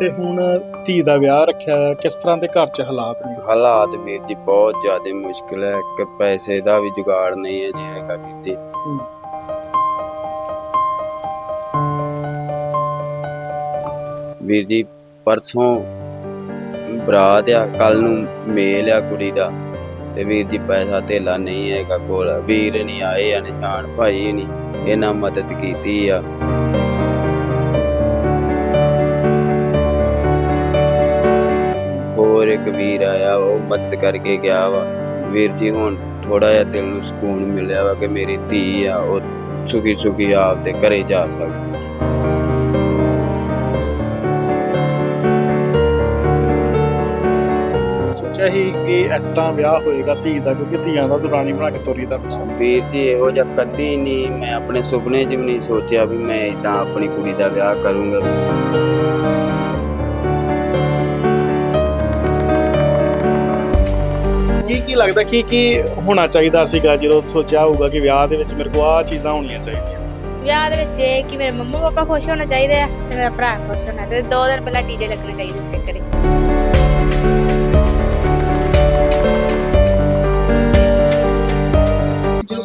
ਤੇ ਹੁਣ ਧੀ ਦਾ ਵਿਆਹ ਰੱਖਿਆ ਹੈ ਕਿਸ ਤਰ੍ਹਾਂ ਦੇ ਘਰ 'ਚ ਹਾਲਾਤ ਨੇ? ਹਾਲਾਤ ਵੀਰ ਜੀ ਬਹੁਤ ਜ਼ਿਆਦਾ ਮੁਸ਼ਕਿਲ ਹੈ ਕਿ ਪੈਸੇ ਦਾ ਵੀ ਜੁਗਾੜ ਨਹੀਂ ਹੈ ਜੀ ਹੈਗਾ ਵੀਰ ਜੀ। ਵੀਰ ਜੀ ਪਰਸੋਂ ਬਰਾਤ ਆ ਕੱਲ ਨੂੰ ਮੇਲ ਆ ਕੁੜੀ ਦਾ ਤੇ ਵੀਰ ਜੀ ਪੈਸਾ ਧੇਲਾ ਨਹੀਂ ਹੈਗਾ ਕੋਲ ਵੀਰ ਨਹੀਂ ਆਏ ਆ ਨਿਸ਼ਾਨ ਭਾਈ ਨਹੀਂ ਇਹਨਾਂ ਮਦਦ ਕੀਤੀ ਆ। ਇੱਕ ਵੀਰ ਆਇਆ ਉਹ ਮਦਦ ਕਰਕੇ ਗਿਆ ਵਾ। ਵੀਰ ਜੀ ਹੁਣ ਥੋੜਾ ਜਿਹਾ ਦਿਲ ਨੂੰ ਸਕੂਨ ਮਿਲਿਆ ਵਾ ਕਿ ਮੇਰੀ ਧੀ ਆ ਉਹ ਸੁਖੀ ਸੁਖੀ ਆਪਦੇ ਘਰੇ ਜਾ ਸਕਦੀ। ਸੋਚਿਆ ਸੀ ਕਿ ਇਸ ਤਰ੍ਹਾਂ ਵਿਆਹ ਹੋਏਗਾ ਧੀ ਦਾ ਕਿਉਂਕਿ ਧੀਆਂ ਦਾ ਦੁਰਾਨੀ ਬਣਾ ਕੇ ਤੋਰੀ ਦਾ। ਵੀਰ ਜੀ ਇਹੋ ਜਿਹਾ ਕਦੀ ਨਹੀਂ ਮੈਂ ਆਪਣੇ ਸੁਪਨੇ 'ਚ ਵੀ ਨਹੀਂ ਸੋਚਿਆ ਵੀ ਮੈਂ ਇਦਾਂ ਆਪਣੀ ਕੁੜੀ ਦਾ ਵਿਆਹ ਕਰੂੰਗਾ। ਕੀ ਕੀ ਲੱਗਦਾ, ਕੀ ਕੀ ਹੋਣਾ ਚਾਹੀਦਾ ਸੀਗਾ ਜਦੋਂ ਸੋਚਿਆ ਹੋਊਗਾ ਕਿ ਵਿਆਹ ਦੇ ਵਿੱਚ ਮੇਰੇ ਕੋਲ ਆਹ ਚੀਜ਼ਾਂ ਹੋਣੀਆਂ ਚਾਹੀਦੀਆਂ? ਵਿਆਹ ਦੇ ਵਿੱਚ ਇਹ ਕਿ ਮੇਰੇ ਮੰਮਾ ਪਾਪਾ ਖੁਸ਼ ਹੋਣਾ ਚਾਹੀਦੇ ਆ ਤੇ ਮੇਰਾ ਭਰਾ ਖੁਸ਼ ਹੋਣਾ ਤੇ ਦੋ ਦਿਨ ਪਹਿਲਾਂ ਡੀਜੇ ਲੱਗਣੇ ਚਾਹੀਦੇ ਤੇ ਘਰੇ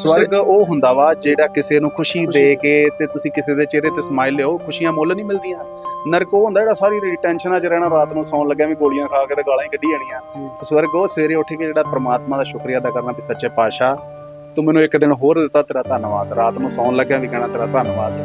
ਸਵਰਗ ਉਹ ਹੁੰਦਾ ਵਾ ਜਿਹੜਾ ਕਿਸੇ ਨੂੰ ਖੁਸ਼ੀ ਦੇ ਕੇ ਤੇ ਤੁਸੀਂ ਕਿਸੇ ਦੇ ਚਿਹਰੇ ਤੇ ਸਮਾਈਲ ਲਿਓ ਖੁਸ਼ੀਆਂ ਮੁੱਲ ਨਹੀਂ ਮਿਲਦੀਆਂ। ਨਰਕ ਉਹ ਹੁੰਦਾ ਜਿਹੜਾ ਸਾਰੀ ਟੈਨਸ਼ਨਾਂ 'ਚ ਰਹਿਣਾ ਰਾਤ ਨੂੰ ਸੌਣ ਲੱਗਿਆ ਵੀ ਗੋਲੀਆਂ ਖਾ ਕੇ ਤੇ ਗਾਲਾਂ ਹੀ ਕੱਢੀ ਜਾਣੀਆਂ। ਤੇ ਸਵਰਗ ਉਹ ਸਵੇਰੇ ਉੱਠ ਕੇ ਜਿਹੜਾ ਪ੍ਰਮਾਤਮਾ ਦਾ ਸ਼ੁਕਰੀਆ ਅਦਾ ਕਰਨਾ ਵੀ ਸੱਚੇ ਪਾਤਸ਼ਾਹ ਤੂੰ ਮੈਨੂੰ ਇੱਕ ਦਿਨ ਹੋਰ ਦਿੱਤਾ ਤੇਰਾ ਧੰਨਵਾਦ। ਰਾਤ ਨੂੰ ਸੌਣ ਲੱਗਿਆ ਵੀ ਕਹਿਣਾ ਤੇਰਾ ਧੰਨਵਾਦ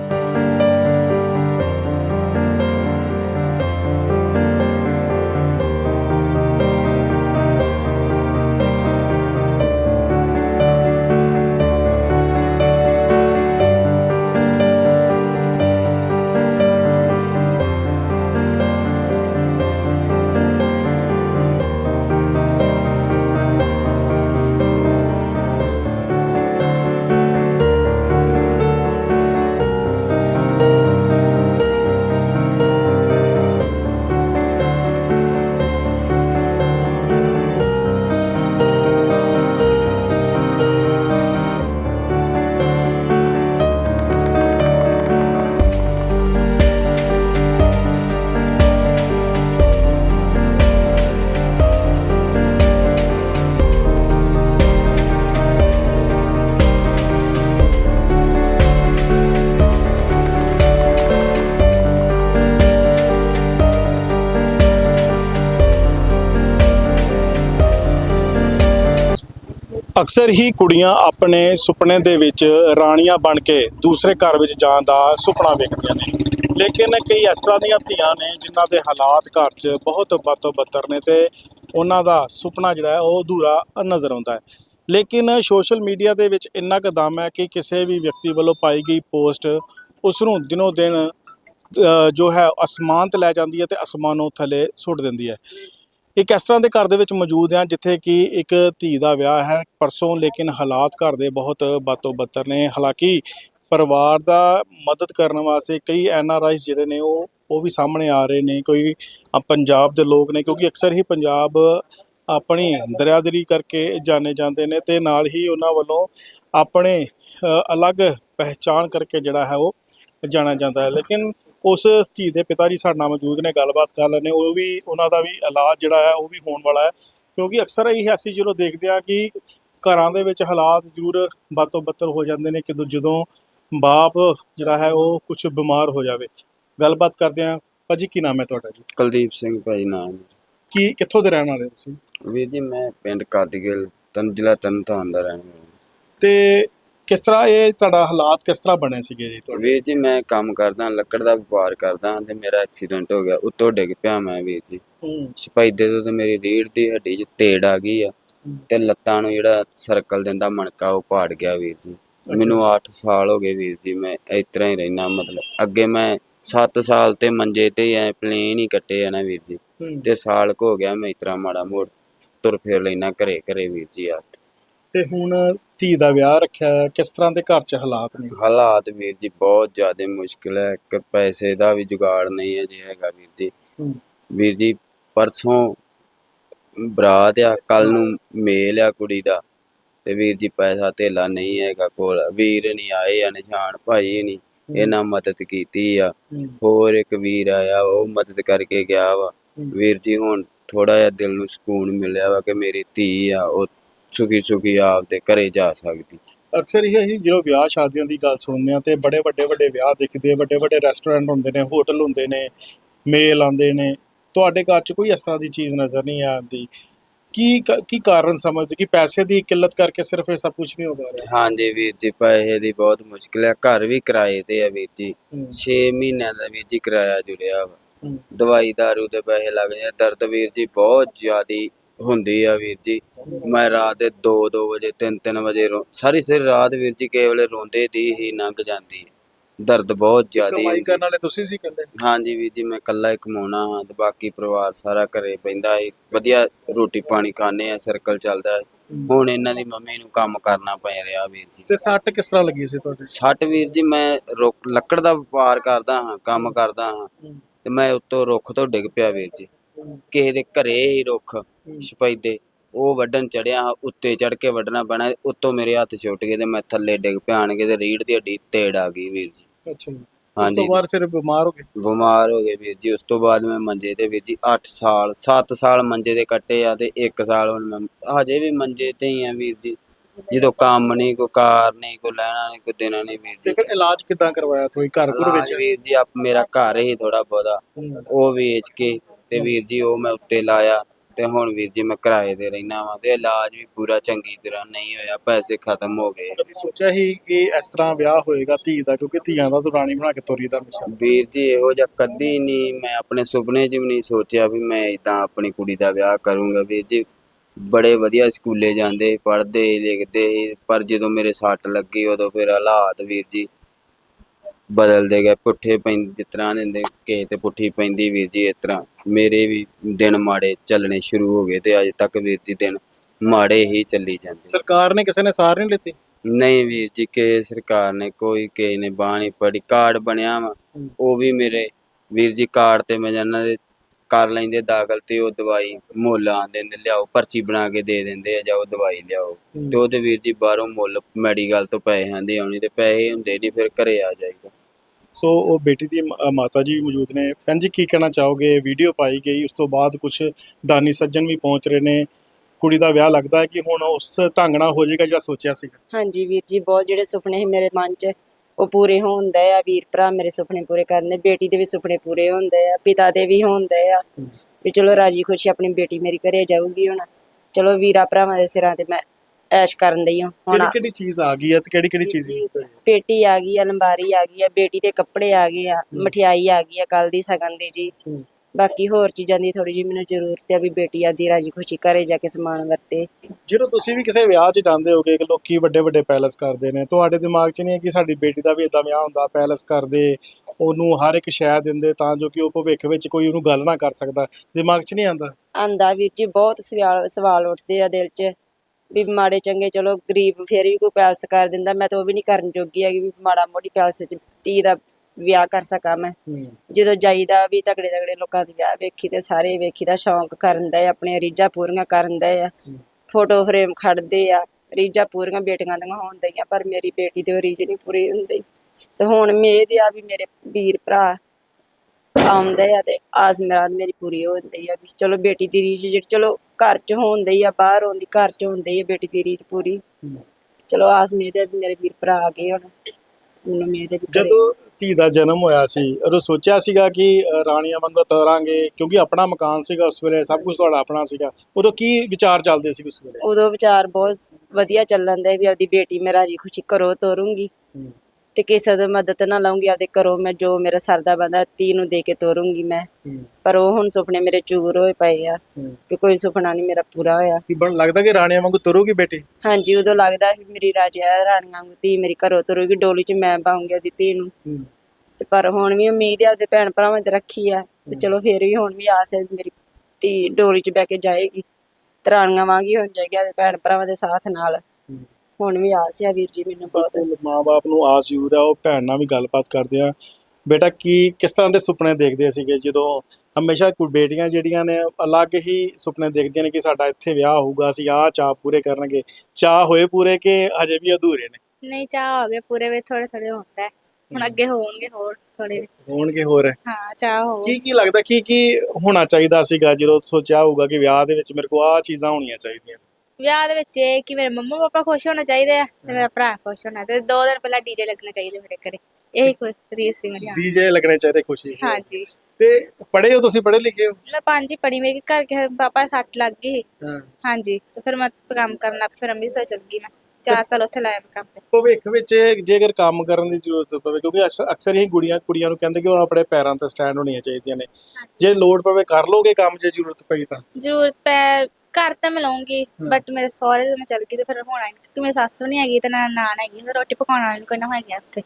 ਅਕਸਰ ਹੀ ਕੁੜੀਆਂ ਆਪਣੇ ਸੁਪਨੇ ਦੇ ਵਿੱਚ ਰਾਣੀਆਂ ਬਣ ਕੇ ਦੂਸਰੇ ਘਰ ਵਿੱਚ ਜਾਣ ਦਾ ਸੁਪਨਾ ਵੇਖਦੀਆਂ ਨੇ। ਲੇਕਿਨ ਕਈ ਇਸ ਤਰ੍ਹਾਂ ਦੀਆਂ ਧੀਆਂ ਨੇ ਜਿਨ੍ਹਾਂ ਦੇ ਹਾਲਾਤ ਘਰ 'ਚ ਬਹੁਤ ਬਦਤਰ ਬੱਤਰ ਨੇ ਤੇ ਉਹਨਾਂ ਦਾ ਸੁਪਨਾ ਜਿਹੜਾ ਉਹ ਅਧੂਰਾ ਨਜ਼ਰ ਆਉਂਦਾ ਹੈ। ਲੇਕਿਨ ਸੋਸ਼ਲ ਮੀਡੀਆ ਦੇ ਵਿੱਚ ਇੰਨਾ ਕੁ ਦਮ ਹੈ ਕਿ ਕਿਸੇ ਵੀ ਵਿਅਕਤੀ ਵੱਲੋਂ ਪਾਈ ਗਈ ਪੋਸਟ ਉਸ ਨੂੰ ਦਿਨੋ ਦਿਨ ਜੋ ਹੈ ਅਸਮਾਨ ਤੇ ਲੈ ਜਾਂਦੀ ਹੈ ਤੇ ਅਸਮਾਨੋਂ ਥੱਲੇ ਸੁੱਟ ਦਿੰਦੀ ਹੈ। ਇੱਕ ਇਸ ਤਰ੍ਹਾਂ ਦੇ ਘਰ ਦੇ ਵਿੱਚ ਮੌਜੂਦ ਹਾਂ ਜਿੱਥੇ ਕਿ ਇੱਕ ਧੀ ਦਾ ਵਿਆਹ ਹੈ। ਪਰਸੋਂ ਲੇਕਿਨ ਹਾਲਾਤ ਘਰ ਦੇ ਬਹੁਤ ਬਾਤੋਂ ਬੱਤਰ ਨੇ। ਹਾਲਾਂਕਿ ਪਰਿਵਾਰ ਦਾ ਮਦਦ ਕਰਨ ਵਾਸਤੇ ਕਈ ਐਨ ਆਰ ਆਈਸ ਜਿਹੜੇ ਨੇ ਉਹ ਉਹ ਵੀ ਸਾਹਮਣੇ ਆ ਰਹੇ ਨੇ। ਕੋਈ ਪੰਜਾਬ ਦੇ ਲੋਕ ਨੇ ਕਿਉਂਕਿ ਅਕਸਰ ਹੀ ਪੰਜਾਬ ਆਪਣੀ ਦਰਿਆਦਰੀ ਕਰਕੇ ਜਾਣੇ ਜਾਂਦੇ ਨੇ ਤੇ ਨਾਲ ਹੀ ਉਹਨਾਂ ਵੱਲੋਂ ਆਪਣੇ ਅਲੱਗ ਪਹਿਚਾਣ ਕਰਕੇ ਜਿਹੜਾ ਹੈ ਉਹ ਜਾਣਿਆ ਜਾਂਦਾ ਹੈ। ਲੇਕਿਨ ਉਸ ਧੀ ਦੇ ਪਿਤਾ ਜੀ ਸਾਡੇ ਨਾਲ ਮੌਜੂਦ ਨੇ ਗੱਲਬਾਤ ਕਰ ਲੈਣੇ ਉਹ ਵੀ ਉਹਨਾਂ ਦਾ ਵੀ ਇਲਾਜ ਜਿਹੜਾ ਹੈ ਉਹ ਵੀ ਹੋਣ ਵਾਲਾ ਹੈ। ਕਿਉਂਕਿ ਅਕਸਰ ਇਹ ਅਸੀਂ ਜਦੋਂ ਦੇਖਦੇ ਆ ਕਿ ਘਰਾਂ ਦੇ ਵਿੱਚ ਹਾਲਾਤ ਜ਼ਰੂਰ ਬਾਤੋਂ ਬੱਤਰ ਹੋ ਜਾਂਦੇ ਨੇ ਕਿ ਜਦੋਂ ਬਾਪ ਜਿਹੜਾ ਹੈ ਉਹ ਕੁਝ ਬਿਮਾਰ ਹੋ ਜਾਵੇ। ਗੱਲਬਾਤ ਕਰਦੇ ਆ ਭਾਜੀ ਕੀ ਨਾਮ ਹੈ ਤੁਹਾਡਾ ਜੀ? ਕੁਲਦੀਪ ਸਿੰਘ ਭਾਈ ਨਾਮ। ਕੀ ਕਿੱਥੋਂ ਦੇ ਰਹਿਣ ਵਾਲੇ ਹੋ ਤੁਸੀਂ? ਵੀਰ ਜੀ ਮੈਂ ਪਿੰਡ ਕਾਦੀਗਲ ਤਨ ਜ਼ਿਲ੍ਹਾ ਤਰਨਤਾਰਨ ਦਾ ਰਹਿਣ ਵਾਲਾ। ਤੇ ਕਿਸ ਤਰ੍ਹਾਂ ਇਹ ਤੁਹਾਡਾ ਹਾਲਾਤ ਕਿਸ ਤਰ੍ਹਾਂ ਬਣੇ ਸੀਗੇ ਜੀ ਤੁਹਾਡੇ? ਵੀਰ ਜੀ ਮੈਂ ਕੰਮ ਕਰਦਾ ਲੱਕੜ ਦਾ ਵਪਾਰ ਕਰਦਾ ਤੇ ਮੇਰਾ ਐਕਸੀਡੈਂਟ ਹੋ ਗਿਆ ਉੱਤੋਂ ਡਿੱਗ ਪਿਆ ਮੈਂ ਵੀਰ ਜੀ। ਹੂੰ। ਸਪਾਈਦੇ ਤੋਂ ਤੇ ਮੇਰੀ ਰੀੜ ਦੀ ਹੱਡੀ 'ਚ ਤੇੜ ਆ ਗਈ ਆ ਤੇ ਲੱਤਾਂ ਨੂੰ ਜਿਹੜਾ ਸਰਕਲ ਦਿੰਦਾ ਮਣਕਾ ਉਹ ਪਾੜ ਗਿਆ ਵੀਰ ਜੀ। ਮੈਨੂੰ 8 ਸਾਲ ਹੋ ਗਏ ਵੀਰ ਜੀ ਮੈਂ ਇਸ ਤਰ੍ਹਾਂ ਹੀ ਰਹਿਣਾ ਮਤਲਬ ਅੱਗੇ ਮੈਂ 7 ਸਾਲ ਤੇ ਮੰਜੇ ਤੇ ਐ ਪਲੇਨ ਹੀ ਕੱਟੇ ਆ ਨਾ ਵੀਰ ਜੀ। ਤੇ ਸਾਲ ਕੁ ਹੋ ਗਿਆ ਮੈਂ ਇਸ ਤਰ੍ਹਾਂ ਮਾੜਾ ਮੋੜ ਤੁਰ ਫੇਰ ਲੈਣਾ ਘਰੇ ਘਰੇ ਵੀਰ ਜੀ ਆ ਤੇ ਹੁਣ ਧੀ ਦਾ ਵਿਆਹ ਰੱਖਿਆ ਹੈ ਕਿਸ ਤਰ੍ਹਾਂ ਦੇ ਘਰ 'ਚ ਹਾਲਾਤ ਨੇ? ਹਾਲਾਤ ਵੀਰ ਜੀ ਬਹੁਤ ਜ਼ਿਆਦਾ ਮੁਸ਼ਕਿਲ ਹੈ ਕਿ ਪੈਸੇ ਦਾ ਵੀ ਜੁਗਾੜ ਨਹੀਂ ਹੈ ਜੀ ਹੈਗਾ ਵੀਰ ਜੀ। ਹੂੰ। ਵੀਰ ਜੀ ਪਰਸੋਂ ਬਰਾਤ ਆ ਕੱਲ ਨੂੰ ਮੇਲ ਆ ਕੁੜੀ ਦਾ ਤੇ ਵੀਰ ਜੀ ਪੈਸਾ ਧੇਲਾ ਨਹੀਂ ਹੈਗਾ ਕੋਲ ਵੀਰ ਨਹੀਂ ਆਏ ਆ ਨਿਸ਼ਾਨ ਭਾਈ ਨਹੀਂ ਇਹਨਾਂ ਮਦਦ ਕੀਤੀ ਆ। ਹੋਰ ਇੱਕ ਵੀਰ ਆਇਆ ਉਹ ਮਦਦ ਕਰਕੇ ਗਿਆ ਵਾ। ਹੂੰ। ਵੀਰ ਜੀ ਹੁਣ ਥੋੜਾ ਜਿਹਾ ਦਿਲ ਨੂੰ ਸਕੂਨ ਮਿਲਿਆ ਵਾ ਕਿ ਮੇਰੀ ਧੀ ਆ ਉਹ ਸੁਖੀ ਸੁਖੀ ਆਪਦੇ ਘਰੇ ਜਾ ਸਕਦੀ। ਅਕਸਰ ਇਹ ਅਸੀਂ ਜਦੋਂ ਵਿਆਹ ਸ਼ਾਦੀਆਂ ਦੀ ਗੱਲ ਸੁਣਦੇ ਆ ਤੇ ਬੜੇ ਵੱਡੇ ਵੱਡੇ ਵਿਆਹ ਦਿਖਦੇ ਵੱਡੇ ਵੱਡੇ ਰੈਸਟੋਰੈਂਟ ਹੁੰਦੇ ਨੇ ਹੋਟਲ ਹੁੰਦੇ ਨੇ ਮੇਲ ਆਉਂਦੇ ਨੇ। ਤੁਹਾਡੇ ਘਰ 'ਚ ਕੋਈ ਇਸ ਤਰ੍ਹਾਂ ਦੀ ਚੀਜ਼ ਨਜ਼ਰ ਨਹੀਂ ਆਉਂਦੀ? ਕੀ ਕ- ਕੀ ਕਾਰਨ ਸਮਝਦੇ ਕਿ ਪੈਸੇ ਦੀ ਕਿੱਲਤ ਕਰਕੇ ਸਿਰਫ ਇਹ ਸਭ ਕੁਝ ਨਹੀਂ ਹੋ ਪਾ ਰਿਹਾ? ਹਾਂਜੀ ਵੀਰ ਜੀ ਪੈਸੇ ਦੀ ਬਹੁਤ ਮੁਸ਼ਕਿਲ ਆ ਘਰ ਵੀ ਕਿਰਾਏ ਤੇ ਆ ਵੀਰ ਜੀ। ਹੂੰ, 6 ਮਹੀਨਿਆਂ ਦਾ ਵੀਰ ਜੀ ਕਿਰਾਇਆ ਜੁੜਿਆ ਵਾ। ਹੂੰ, ਦਵਾਈ ਦਾਰੂ ਦੇ ਪੈਸੇ ਲੱਗਦੇ ਆ। ਦਰਦ ਵੀਰ ਜੀ ਬਹੁਤ ਜ਼ਿਆਦੀ ਹੁੰਦੀ ਆ ਵੀਰ ਜੀ। ਮੈਂ ਰਾਤ ਦੇ 2-2 ਵਜੇ 3-3 ਵਜੇ ਰੋ ਸਾਰੀ ਸਾਰੀ ਰਾਤ ਵੀਰ ਜੀ ਕੇਵਲ ਰੋਂਦੇ ਦੀ ਹੀ ਲੰਘ ਜਾਂਦੀ। ਹੈ। ਦਰਦ ਬਹੁਤ ਜ਼ਿਆਦੀ ਕਮਾਈ ਕਰਨ ਵਾਲੇ ਤੁਸੀਂ ਸੀ ਕਹਿੰਦੇ ਹਾਂਜੀ ਵੀਰ ਜੀ ਮੈਂ ਇਕੱਲਾ ਹੀ ਕਮਾਉਣਾ ਹਾਂ ਤੇ ਬਾਕੀ ਪਰਿਵਾਰ ਸਾਰਾ ਘਰੇ ਪੈਂਦਾ ਹੈ ਵਧੀਆ ਰੋਟੀ ਪਾਣੀ ਖਾਣੇ ਆ ਸਰਕਲ ਚੱਲਦਾ ਹੈ। ਹੁਣ ਇਹਨਾਂ ਦੀ ਮੰਮੀ ਨੂੰ ਕੰਮ ਕਰਨਾ ਪੈ ਰਿਹਾ ਵੀਰ ਜੀ। ਤੇ ਸੱਟ ਕਿਸ ਤਰ੍ਹਾਂ ਲੱਗੀ ਸੀ ਤੁਹਾਡੇ? ਛੱਟ ਵੀਰ ਜੀ ਮੈਂ ਰੁੱਖ ਲੱਕੜ ਦਾ ਵਪਾਰ ਕਰਦਾ ਹਾਂ ਕੰਮ ਕਰਦਾ ਹਾਂ। ਤੇ ਮੈਂ ਉੱਤੋਂ ਰੁੱਖ ਤੋਂ ਡਿੱਗ ਪਿਆ ਵੀਰ ਜੀ। ਕਿਸੇ ਦੇ ਘਰੇ ਹੀ ਰੁੱਖ ਸਪੈਦੇ ਉਹ ਵੱਢਣ ਚੜਿਆ ਉੱਤੇ ਚੜ ਕੇ ਵੱਢਣਾ ਪੈਣਾ ਉੱਤੋਂ ਮੇਰੇ ਹੱਥ ਛੁੱਟ ਗਏ ਤੇ ਮੈਂ ਥੱਲੇ ਡਿੱਗ ਪਿਆਣਗੇ ਤੇ ਰੀੜ ਦੀ ਹੱਡੀ ਤੇੜ ਆ ਗਈ ਵੀਰ ਜੀ। ਅੱਛਾ ਜੀ। ਉਸ ਹਾਂਜੀ। ਤੋਂ ਬਾਅਦ ਫਿਰ ਬਿਮਾਰ ਹੋ ਗਏ? ਬਿਮਾਰ ਹੋ ਗਏ ਵੀਰ ਜੀ ਉਸ ਤੋਂ ਬਾਅਦ ਮੈਂ ਮੰਜੇ ਤੇ ਵੀਰ ਜੀ 8 ਸਾਲ 7 ਸਾਲ ਮੰਜੇ ਤੇ ਕੱਟੇ ਆ ਤੇ 1 ਸਾਲ ਹੁਣ ਮੈਂ ਹਜੇ ਵੀ ਮੰਜੇ ਤੇ ਹੀ ਆ ਵੀਰ ਜੀ। ਜਦੋਂ ਕੰਮ ਨਹੀਂ ਕੋਈ ਕਾਰ ਨਹੀਂ ਕੋਈ ਲੈਣਾ ਨਹੀਂ ਕੋਈ ਦੇਣਾ ਨਹੀਂ ਵੀਰ ਤੇ ਜੀ। ਫਿਰ ਇਲਾਜ ਕਿਦਾਂ ਕਰਵਾਇਆ ਤੁਸੀਂ ਘਰ ਘਰ ਇਲਾਜ ਵਿੱਚ? ਵੀਰ ਜੀ ਆਪ ਮੇਰਾ ਘਰ ਹੀ ਥੋੜਾ ਬਹੁਤਾ। ਹੂੰ, ਉਹ ਵੇਚ ਕੇ ਤੇ ਵੀਰ ਜੀ ਉਹ ਮੈਂ ਉੱਤੇ ਲਾਇਆ। ਤੇ ਹੁਣ ਵੀਰ ਜੀ ਮੈਂ ਕਿਰਾਏ ਤੇ ਰਹਿਣਾ ਵਾਂ ਤੇ ਇਲਾਜ ਵੀ ਪੂਰਾ ਚੰਗੀ ਤਰ੍ਹਾਂ ਨਹੀਂ ਹੋਇਆ ਪੈਸੇ ਖਤਮ ਹੋ ਗਏ। ਕਦੀ ਸੋਚਿਆ ਸੀ ਕਿ ਇਸ ਤਰ੍ਹਾਂ ਵਿਆਹ ਹੋਏਗਾ ਧੀ ਦਾ ਕਿਉਂਕਿ ਧੀਆਂ ਦਾ ਤਾਂ ਰਾਣੀ ਬਣਾ ਕੇ ਤੋਰੀ ਦਾ ਹਮੇਸ਼ਾ ਵੀਰ ਜੀ ਇਹੋ ਜਿਹਾ ਕਦੀ ਨਹੀਂ ਮੈਂ ਆਪਣੇ ਸੁਪਨੇ 'ਚ ਵੀ ਨਹੀਂ ਸੋਚਿਆ ਵੀ ਮੈਂ ਇਦਾਂ ਆਪਣੀ ਕੁੜੀ ਦਾ ਵਿਆਹ ਕਰੂੰਗਾ। ਵੀਰ ਜੀ ਬੜੇ ਵਧੀਆ ਸਕੂਲੇ ਜਾਂਦੇ ਪੜ੍ਹਦੇ ਲਿਖਦੇ ਪਰ ਜਦੋਂ ਮੇਰੇ ਸੱਟ ਲੱਗੀ ਉਦੋਂ ਫਿਰ ਹਾਲਾਤ ਵੀਰ ਜੀ ਬਦਲਦੇ ਗਏ ਪੁੱਠੇ ਪੈਂਦੇ ਜਿਸ ਤਰ੍ਹਾਂ ਦਿੰਦੇ ਕਿਸੇ ਤੇ ਪੁੱਠੀ ਪੈਂਦੀ ਵੀਰ ਜੀ ਇਸ ਤਰ੍ਹਾਂ। ਮੇਰੇ ਵੀ ਦਿਨ ਮਾੜੇ ਚੱਲਣੇ ਸ਼ੁਰੂ ਹੋ ਗਏ ਤੇ ਅੱਜ ਤੱਕ ਵੀਰ ਜੀ ਦਿਨ ਮਾੜੇ ਹੀ ਚੱਲੀ ਜਾਂਦੇ। ਸਰਕਾਰ ਨੇ ਕਿਸੇ ਨੇ ਸਾਰ ਨਹੀਂ ਲਿੱਤੀ? ਨਹੀਂ ਵੀਰ ਜੀ ਕਿਸੇ ਸਰਕਾਰ ਨੇ ਕੋਈ ਕਿਸੇ ਨੇ ਬਾਂਹ ਨਹੀਂ ਪੜੀ ਕਾਰਡ ਬਣਿਆ ਵਾ। ਉਹ ਵੀ ਮੇਰੇ ਵੀਰ ਜੀ ਕਾਰਡ ਤੇ ਮੈਂ ਜਾਨਾਂ ਦੇ ਕਰ ਲੈਂਦੇ ਦਾਖਲ ਤੇ ਉਹ ਦਵਾਈ ਮੁੱਲ ਆਂ ਦਿੰਦੇ ਲਿਆਓ ਪਰਚੀ ਬਣਾ ਕੇ ਦੇ ਦਿੰਦੇ ਆ ਜਾਓ ਦਵਾਈ ਲਿਆਓ। ਤੇ ਉਹਦੇ ਵੀਰ ਜੀ ਬਾਹਰੋਂ ਮੁੱਲ ਮੈਡੀਕਲ ਤੋਂ ਪੈਸੇ ਆਂਦੇ ਆਉਣੀ ਤੇ ਪੈਸੇ ਹੁੰਦੇ ਨਹੀਂ ਫਿਰ ਘਰੇ ਆ ਜਾਈਦਾ। ਸੋ ਉਹ ਬੇਟੀ ਦੀ ਮ- ਮਾਤਾ ਜੀ ਵੀ ਮੌਜੂਦ ਨੇ। ਭੈਣ ਜੀ, ਕੀ ਕਹਿਣਾ ਚਾਹੋਗੇ? ਵੀਡੀਓ ਪਾਈ ਗਈ, ਉਸ ਤੋਂ ਬਾਅਦ ਕੁਝ ਦਾਨੀ ਸੱਜਣ ਵੀ ਪਹੁੰਚ ਰਹੇ ਨੇ। ਕੁੜੀ ਦਾ ਵਿਆਹ ਲੱਗਦਾ ਹੈ ਕਿ ਹੁਣ ਉਸ ਢੰਗ ਨਾਲ ਹੋ ਜਾਏਗਾ ਜਿਹੜਾ ਸੋਚਿਆ ਸੀ? ਹਾਂਜੀ ਵੀਰ ਜੀ, ਬਹੁਤ ਜਿਹੜੇ ਸੁਪਨੇ ਸੀ ਮੇਰੇ ਮਨ 'ਚ, ਉਹ ਪੂਰੇ ਹੁੰਦੇ ਆ ਵੀਰ ਭਰਾ, ਮੇਰੇ ਸੁਪਨੇ ਪੂਰੇ ਕਰਨੇ ਬੇਟੀ ਦੇ ਵੀ ਸੁਪਨੇ ਪੂਰੇ ਹੁੰਦੇ ਆ, ਪਿਤਾ ਦੇ ਵੀ ਹੁੰਦੇ ਆ। ਵੀ ਚਲੋ ਰਾਜੀ ਖੁਸ਼ੀ ਆਪਣੀ ਬੇਟੀ ਮੇਰੀ ਘਰੇ ਜਾਊਗੀ ਹੁਣ। ਚਲੋ ਵੀਰਾ ਭਰਾਵਾਂ ਦੇ ਸਿਰਾਂ ਤੇ ਮੈਂ ਐਸ਼ ਕਰਨ ਹਾਂ। ਹੁਣ ਕਿਹੜੀ ਕਿਹੜੀ ਚੀਜ਼ ਆ ਗਈ ਹੈ ਤੇ ਕਿਹੜੀ ਕਿਹੜੀ ਚੀਜ਼ ਨਹੀਂ? ਪੇਟੀ ਆ ਗਈ ਆ ਲੰਬਾਰੀ ਆ ਗਈ ਆ ਬੇਟੀ ਦੇ ਕੱਪੜੇ ਆ ਗਏ ਆ ਮਠਿਆਈ ਆ ਗਈ ਆ ਕੱਲ ਦੀ ਸਗਨ ਦੀ ਜੀ। ਹੂੰ। ਬਾਕੀ ਹੋਰ ਚੀਜ਼ਾਂ ਦੀ ਥੋੜੀ ਜਿਹੀ ਮੈਨੂੰ ਜ਼ਰੂਰਤ ਹੈ ਵੀ ਬੇਟੀ ਆਦੀ ਰਾਜੀ ਖੁਸ਼ੀ ਘਰੇ ਜਾ ਕੇ ਸਮਾਨ ਵਰਤੇ। ਜਦੋਂ ਤੁਸੀਂ ਵੀ ਕਿਸੇ ਵਿਆਹ 'ਚ ਜਾਂਦੇ ਹੋਗੇ ਕਿ ਲੋਕੀ ਵੱਡੇ ਵੱਡੇ ਪੈਲਸ ਕਰਦੇ ਨੇ ਤੁਹਾਡੇ ਦਿਮਾਗ 'ਚ ਨਹੀਂ ਹੈ ਕਿ ਸਾਡੀ ਬੇਟੀ ਦਾ ਵੀ ਇਦਾਂ ਵਿਆਹ ਹੁੰਦਾ ਪੈਲਸ ਕਰਦੇ ਉਹਨੂੰ ਹਰ ਇੱਕ ਸ਼ੈ ਦਿੰਦੇ ਤਾਂ ਜੋ ਕਿ ਉਹ ਭਵਿੱਖ ਵਿੱਚ ਕੋਈ ਉਹਨੂੰ ਗੱਲ ਨਾ ਕਰ ਸਕਦਾ? ਦਿਮਾਗ 'ਚ ਨਹੀਂ ਆਉਂਦਾ? ਆਂਦਾ ਵੀਰ ਜੀ ਬਹੁਤ ਸਵਾਲ ਸਵਾਲ ਉੱਠਦੇ ਆ ਦਿਲ 'ਚ। ਵੀ ਮਾੜੇ ਚੰਗੇ ਚਲੋ ਗਰੀਬ ਫਿਰ ਵੀ ਕੋਈ ਪੈਲਸ ਕਰ ਦਿੰਦਾ ਮੈਂ ਤਾਂ ਉਹ ਵੀ ਨਹੀਂ ਕਰਨ ਜੋਗੀ ਹੈਗੀ ਵੀ ਮਾੜਾ ਮੋਟੀ ਪੈਲਸ 'ਚ ਧੀ ਦਾ ਵਿਆਹ ਕਰ ਸਕਾਂ ਮੈਂ। ਜਦੋਂ ਜਾਈਦਾ ਵੀ ਤਗੜੇ ਤਗੜੇ ਲੋਕਾਂ ਦੇ ਵਿਆਹ ਵੇਖੀ ਤੇ ਸਾਰੇ ਵੇਖੀਦਾ ਸ਼ੌਂਕ ਕਰਨ ਦਾ ਆਪਣੀਆਂ ਰੀਝਾਂ ਪੂਰੀਆਂ ਕਰਨ ਦਾ ਆ। ਫੋਟੋ ਫਰੇਮ ਖੜਦੇ ਆ ਰੀਝਾਂ ਪੂਰੀਆਂ ਬੇਟੀਆਂ ਦੀਆਂ ਹੋਣ ਦਈਆਂ ਪਰ ਮੇਰੀ ਬੇਟੀ ਤੇ ਉਹ ਰੀਝ ਨਹੀਂ ਪੂਰੀ ਹੁੰਦੀ। ਤੇ ਹੁਣ ਮੇਦ ਆ ਵੀ ਮੇਰੇ ਵੀਰ ਭਰਾ ਆਉਂਦੇ ਆ ਤੇ ਆਸ ਮੁਰਾਦ ਮੇਰੀ ਪੂਰੀ ਹੋ ਜਾਂਦੀ ਆ ਵੀ ਚਲੋ ਬੇਟੀ ਦੀ ਰੀਝ ਜਿਹੜੀ ਚਲੋ ਘਰ ਚ ਹੁੰਦੀ ਆ ਬਾਹਰ ਹੁੰਦੀ ਘਰ ਚ ਹੁੰਦੀ ਆ ਬੇਟੀ ਦੀ ਰੀਝ ਪੂਰੀ। ਚਲੋ ਆਸ ਆ ਵੀ ਮੇਰੇ ਵੀਰ ਭਰਾ ਆ ਗਏ ਹੁਣ ਮੈਨੂੰ ਆ ਵੀ ਘਰੇ- ਜਦੋਂ ਧੀ ਦਾ ਜਨਮ ਹੋਇਆ ਸੀ ਉਦੋਂ ਸੋਚਿਆ ਸੀਗਾ ਕਿ ਅ, ਰਾਣੀਆਂ ਵਾਂਗੂ ਤਰਾਂਗੇ ਕਿਉਂਕਿ ਆਪਣਾ ਮਕਾਨ ਸੀਗਾ ਉਸ ਵੇਲੇ ਸਭ ਕੁਝ ਤੁਹਾਡਾ ਆਪਣਾ ਸੀਗਾ। ਉਦੋਂ ਕੀ ਵਿਚਾਰ ਚੱਲਦੇ ਸੀ ਉਸ ਵੇਲੇ? ਉਦੋਂ ਵਿਚਾਰ ਬਹੁਤ ਵਧੀਆ ਚੱਲਣ ਦੇ ਵੀ ਆਪਦੀ ਬੇਟੀ ਮੈਂ ਰਾਜੀ ਖੁਸ਼ੀ ਘਰੋਂ ਤੋਰੂੰਗੀ। ਤੇ ਕਿਸੇ ਦੀ ਮਦਦ ਨਾ ਲਵਾਂਗੀ ਆਪਦੇ ਘਰੋਂ ਮੈਂ ਜੋ ਮੇਰਾ ਸਰਦਾ ਬੰਦਾ ਤੀ ਨੂੰ ਦੇ ਕੇ ਤੋਰੂੰਗੀ ਮੈਂ। ਪਰ ਉਹ ਹੁਣ ਸੁਪਨੇ ਮੇਰੇ ਚੂਰ ਹੋਏ ਪਏ ਆ ਕਿ ਕੋਈ ਸੁਪਨਾ ਨਹੀਂ ਮੇਰਾ ਪੂਰਾ ਹੋਇਆ। ਕੀ ਬਣ ਲੱਗਦਾ ਕਿ ਰਾਣੀਆਂ ਵਾਂਗੂ ਤੁਰੂਗੀ ਬੇਟੀ? ਹਾਂਜੀ ਉਦੋਂ ਲੱਗਦਾ ਸੀ ਮੇਰੀ ਰਾਜਾ ਰਾਣੀਆਂ ਨੂੰ ਧੀ ਮੇਰੀ ਘਰੋਂ ਤੁਰੂਗੀ ਡੋਲੀ 'ਚ ਮੈਂ ਪਾਉਂਗੀ ਉਹਦੀ ਧੀ ਨੂੰ। ਤੇ ਪਰ ਹੁਣ ਵੀ ਉਮੀਦ ਹੈ ਆਪਦੇ ਭੈਣ ਭਰਾਵਾਂ ਤੇ ਰੱਖੀ ਆ। ਤੇ ਚਲੋ ਫੇਰ ਵੀ ਹੁਣ ਵੀ ਆਸ ਹੈ ਮੇਰੀ ਧੀ ਡੋਲੀ 'ਚ ਬਹਿ ਕੇ ਜਾਏਗੀ। ਤਰਾਣੀਆਂ ਵਾਂਗੀ ਹੋ ਜਾਏਗੀ ਆਪਦੇ ਭੈਣ ਭਰਾਵਾਂ ਦੇ ਸਾਥ ਨਾਲ। ਹੁਣ ਵੀ ਆਸ ਹੈ ਵੀਰ ਜੀ ਮੈਨੂੰ ਬਹੁਤ। ਮਾਂ-ਬਾਪ ਨੂੰ ਆਸ ਜ਼ਰੂਰ ਹੈ ਉਹ ਭੈਣ ਨਾਲ ਵੀ ਗੱਲਬਾਤ ਕਰਦੇ ਆ। ਬੇਟਾ ਕੀ ਕਿਸ ਤਰ੍ਹਾਂ ਦੇ ਸੁਪਨੇ ਦੇਖਦੇ ਸੀਗੇ ਜਦੋਂ ਹਮੇਸ਼ਾ ਕੋਈ ਬੇਟੀਆਂ ਜਿਹੜੀਆਂ ਨੇ ਅਲੱਗ ਹੀ ਸੁਪਨੇ ਦੇਖਦੀਆਂ ਨੇ ਕਿ ਸਾਡਾ ਇੱਥੇ ਵਿਆਹ ਹੋਊਗਾ ਅਸੀਂ ਆਹ ਚਾਹ ਪੂਰੇ ਕਰਨਗੇ। ਚਾਹ ਹੋਏ ਪੂਰੇ ਕਿ ਹਜੇ ਵੀ ਅਧੂਰੇ ਨੇ? ਨਹੀਂ ਚਾਹ ਹੋ ਗਏ ਪੂਰੇ ਵਿੱਚ ਥੋੜੇ ਥੋੜੇ ਹੁੰਦਾ ਹੈ ਹੁਣ ਅੱਗੇ ਹੋਣਗੇ ਹੋਰ ਥੋੜੇ ਹੋਣਗੇ ਹੋਰ ਹਾਂ। ਚਾਹ ਹੋ ਕੀ ਕੀ ਲੱਗਦਾ ਕੀ ਕੀ ਹੋਣਾ ਚਾਹੀਦਾ ਸੀਗਾ ਜਦੋਂ ਸੋਚਿਆ ਹੋਊਗਾ ਕਿ ਵਿਆਹ ਦੇ ਵਿੱਚ ਮੇਰੇ ਕੋਲ ਆਹ ਚੀਜ਼ਾਂ ਹੋਣੀਆਂ ਚਾਹੀਦੀਆਂ? ਵਿਆਹ ਦੇ ਵਿੱਚ ਇਹ ਕਿ ਮੇਰੇ ਮੰਮਾ ਪਾਪਾ ਖੁਸ਼ ਹੋਣਾ ਚਾਹੀਦੇ ਆ ਤੇ ਮੇਰਾ ਭਰਾ ਖੁਸ਼ ਹੋਣਾ ਤੇ ਦੋ ਦਿਨ ਪਹਿਲਾਂ ਡੀਜੇ ਲੱਗਣਾ ਚਾਹੀਦਾ ਮੇਰੇ ਘਰੇ। ਇਹੀ ਕੋਈ ਰੀਸ ਸੀ ਮੇਰੀ। ਡੀਜੇ ਲੱਗਣੇ ਚਾਹੀਦੇ ਖੁਸ਼ੀ ਹਾਂਜੀ। ਤੇ ਪੜ੍ਹੇ ਹੋ ਤੁਸੀਂ ਪੜ੍ਹੇ ਲਿਖੇ ਹੋ? ਮੈਂ ਪੰਜ ਹੀ ਪੜੀ ਮੇਰੇ ਘਰ ਕੇ ਪਾਪਾ ਦੇ ਸੱਟ ਲੱਗ ਗਈ ਹਾਂ। ਹਾਂਜੀ ਤੇ ਫਿਰ ਮੈਂ ਕੰਮ ਕਰਨਾ ਫਿਰ ਅੰਮ੍ਰਿਤਸਰ ਚਲ ਗਈ ਮੈਂ। 4 ਸਾਲ ਉੱਥੇ ਲਾਇਆ ਮੈਂ ਕੰਮ ਤੇ। ਭਵਿੱਖ ਵਿੱਚ ਜੇਕਰ ਕੰਮ ਕਰਨ ਦੀ ਜ਼ਰੂਰਤ ਪਵੇ ਕਿਉਂਕਿ ਅਕਸ- ਅਕਸਰ ਹੀ ਕੁੜੀਆਂ ਕੁੜੀਆਂ ਨੂੰ ਕਹਿੰਦੇ ਕਿ ਉਹ ਆਪਣੇ ਪੈਰਾਂ ਤੇ ਸਟੈਂਡ ਹੋਣੀਆਂ ਚਾਹੀਦੀਆਂ ਨੇ। ਜੇ ਲੋੜ ਪਵੇ ਕਰ ਲੋਗੇ ਕੰਮ ਜੇ ਜ਼ਰੂਰਤ ਪਈ ਤਾਂ? ਜ਼ਰੂਰਤ ਪੈ ਘਰ ਤਾਂ ਮੈਂ ਬਟ ਮੇਰੇ ਸਹੁਰੇ ਤੇ ਮੈਂ ਚਲ ਗਈ ਤੇ ਫਿਰ ਹੋਣਾ ਨਹੀਂ ਕਿਉਂਕਿ ਮੇਰੀ ਸੱਸ ਵੀ ਨਹੀਂ ਹੈਗੀ ਤੇ ਨਾ ਨਾਨ ਹੈਗੀ ਤੇ ਰੋਟੀ ਪਕਾਉਣ ਵਾਲੀ ਕੋਈ ਨਾ ਹੋਏਗੀ ਉੱਥੇ।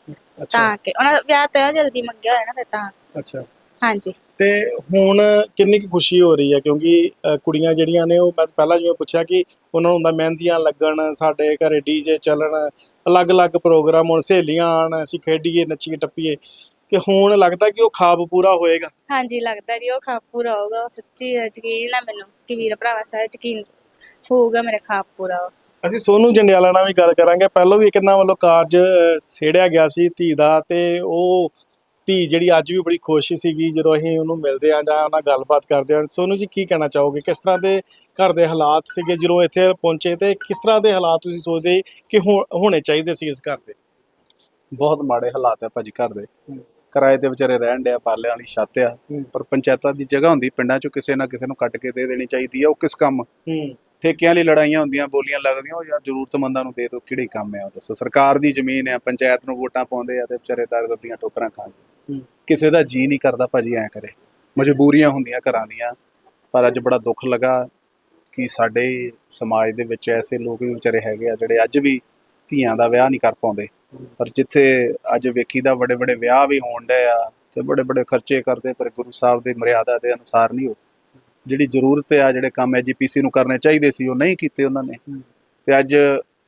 ਤਾਂ ਕਿ ਉਹਨਾਂ ਦਾ ਵਿਆਹ ਤਾਂ ਜਲਦੀ ਮੰਗਿਆ ਹੋਇਆ ਨਾ ਫਿਰ ਤਾਂ। ਅੱਛਾ। ਹਾਂਜੀ। ਤੇ ਹੁਣ ਕਿੰਨੀ ਕੁ ਖੁਸ਼ੀ ਹੋ ਰਹੀ ਹੈ ਕਿਉਂਕਿ ਅ, ਕੁੜੀਆਂ ਜਿਹੜੀਆਂ ਨੇ ਉਹ ਮੈਂ ਪਹਿਲਾਂ ਜਿਵੇਂ ਪੁੱਛਿਆ ਕਿ ਉਹਨਾਂ ਨੂੰ ਹੁੰਦਾ ਮਹਿੰਦੀਆਂ ਲੱਗਣ ਸਾਡੇ ਘਰੇ ਡੀਜੇ ਚੱਲਣ ਅਲੱਗ-ਅਲੱਗ ਪ੍ਰੋਗਰਾਮ ਹੁਣ ਸਹੇਲੀਆਂ ਆਣ ਅਸੀਂ ਖੇਡੀਏ ਨੱਚੀਏ ਟੱਪੀਏ। ਕਿ ਹੁਣ ਲੱਗਦਾ ਕਿ ਉਹ ਖਾਬ ਪੂਰਾ ਹੋਏਗਾ। ਹਾਂਜੀ ਲੱਗਦਾ ਜੀ ਉਹ ਖਾਪ ਪੂਰਾ ਹੋਊਗਾ। ਸੱਚੀ ਯਕੀਨ ਹੈ ਮੈਨੂੰ ਕਿ ਵੀਰ ਭਰਾਵਾ ਸਾਹਿਬ ਯਕੀਨ ਹੋਊਗਾ ਮੇਰੇ ਖਾਪ ਪੂਰਾ ਅਸੀਂ ਸੋਨੂ ਜੰਡਿਆਲਾ ਨਾਲ ਵੀ ਗੱਲ ਕਰਾਂਗੇ। ਪਹਿਲਾਂ ਵੀ ਇਹਨਾਂ ਵੱਲੋਂ ਕਾਰਜ ਛੇੜਿਆ ਗਿਆ ਸੀ ਧੀ ਦਾ ਤੇ ਉਹ ਧੀ ਜਿਹੜੀ ਅੱਜ ਵੀ ਬੜੀ ਖੁਸ਼ ਸੀਗੀ ਜਦੋਂ ਅਸੀਂ ਉਹਨੂੰ ਮਿਲਦੇ ਆਂ ਜਾਂ ਉਹਨਾਂ ਨਾਲ ਗੱਲਬਾਤ ਕਰਦੇ ਆਂ। ਸੋਨੂ ਜੀ ਕੀ ਕਹਿਣਾ ਚਾਹੋਗੇ? ਕਿਸ ਤਰ੍ਹਾਂ ਦੇ ਘਰ ਦੇ ਹਾਲਾਤ ਸੀਗੇ ਜਦੋਂ ਇੱਥੇ ਪਹੁੰਚੇ ਤੇ ਕਿਸ ਤਰ੍ਹਾਂ ਦੇ ਹਾਲਾਤ ਤੁਸੀਂ ਸੋਚਦੇ ਕਿ ਹੋਣੇ ਚਾਹੀਦੇ ਸੀ ਇਸ ਘਰ ਦੇ? ਬਹੁਤ ਮਾੜੇ ਹਾਲਾਤ ਆ ਭਾਜੀ ਘਰ ਦੇ। ਕਿਰਾਏ ਤੇ ਵਿਚਾਰੇ ਰਹਿਣ ਡਿਆ ਪਾਲਿਆਂ ਵਾਲੀ ਛੱਤ ਆ। ਪਰ ਪੰਚਾਇਤਾਂ ਦੀ ਜਗ੍ਹਾ ਹੁੰਦੀ ਪਿੰਡਾਂ 'ਚ ਕਿਸੇ ਨਾ ਕਿਸੇ ਨੂੰ ਕੱਟ ਕੇ ਦੇ ਦੇਣੀ ਚਾਹੀਦੀ ਆ ਉਹ ਕਿਸ ਕੰਮ? ਠੇਕਿਆਂ ਲਈ ਲੜਾਈਆਂ ਹੁੰਦੀਆਂ ਬੋਲੀਆਂ ਲੱਗਦੀਆਂ ਉਹ ਯਾਰ ਜ਼ਰੂਰਤਮੰਦਾਂ ਨੂੰ ਦੇ ਦਿਓ ਕਿਹੜੇ ਕੰਮ ਆ ਦੱਸੋ। ਸਰਕਾਰ ਦੀ ਜ਼ਮੀਨ ਆ ਪੰਚਾਇਤ ਨੂੰ ਵੋਟਾਂ ਪਾਉਂਦੇ ਆ ਤੇ ਵਿਚਾਰੇ ਦਰਦ ਦੀਆਂ ਠੋਕਰਾਂ ਖਾਂਦੇ। ਕਿਸੇ ਦਾ ਜੀ ਨਹੀਂ ਕਰਦਾ ਭਾਜੀ ਐ ਕਰੇ। ਮਜਬੂਰੀਆਂ ਹੁੰਦੀਆਂ ਘਰਾਂ ਦੀਆਂ ਪਰ ਅੱਜ ਬੜਾ ਦੁੱਖ ਲੱਗਾ ਕਿ ਸਾਡੇ ਸਮਾਜ ਦੇ ਵਿੱਚ ਐਸੇ ਲੋਕ ਵੀ ਵਿਚਾਰੇ ਹੈਗੇ ਆ ਜਿਹੜੇ ਅੱਜ ਵੀ ਧੀਆਂ ਦਾ ਵਿਆਹ ਨਹੀਂ ਕਰ ਪਾਉਂਦੇ। ਪਰ ਜਿੱਥੇ ਅੱਜ ਵੇਖੀ ਦਾ ਵੱਡੇ ਵੱਡੇ ਵਿਆਹ ਵੀ ਹੋਣ ਡਏ ਆ ਤੇ ਬੜੇ ਬੜੇ ਖਰਚੇ ਕਰਦੇ ਪਰ ਗੁਰੂ ਸਾਹਿਬ ਦੀ ਮਰਿਆਦਾ ਦੇ ਅਨੁਸਾਰ ਨਹੀਂ ਹੋ। ਜਿਹੜੀ ਜ਼ਰੂਰਤ ਆ ਜਿਹੜੇ ਕੰਮ ਐਜੀਪੀਸੀ ਨੂੰ ਕਰਨੇ ਚਾਹੀਦੇ ਸੀ ਉਹ ਨਹੀਂ ਕੀਤੇ ਉਹਨਾਂ ਨੇ। ਤੇ ਅੱਜ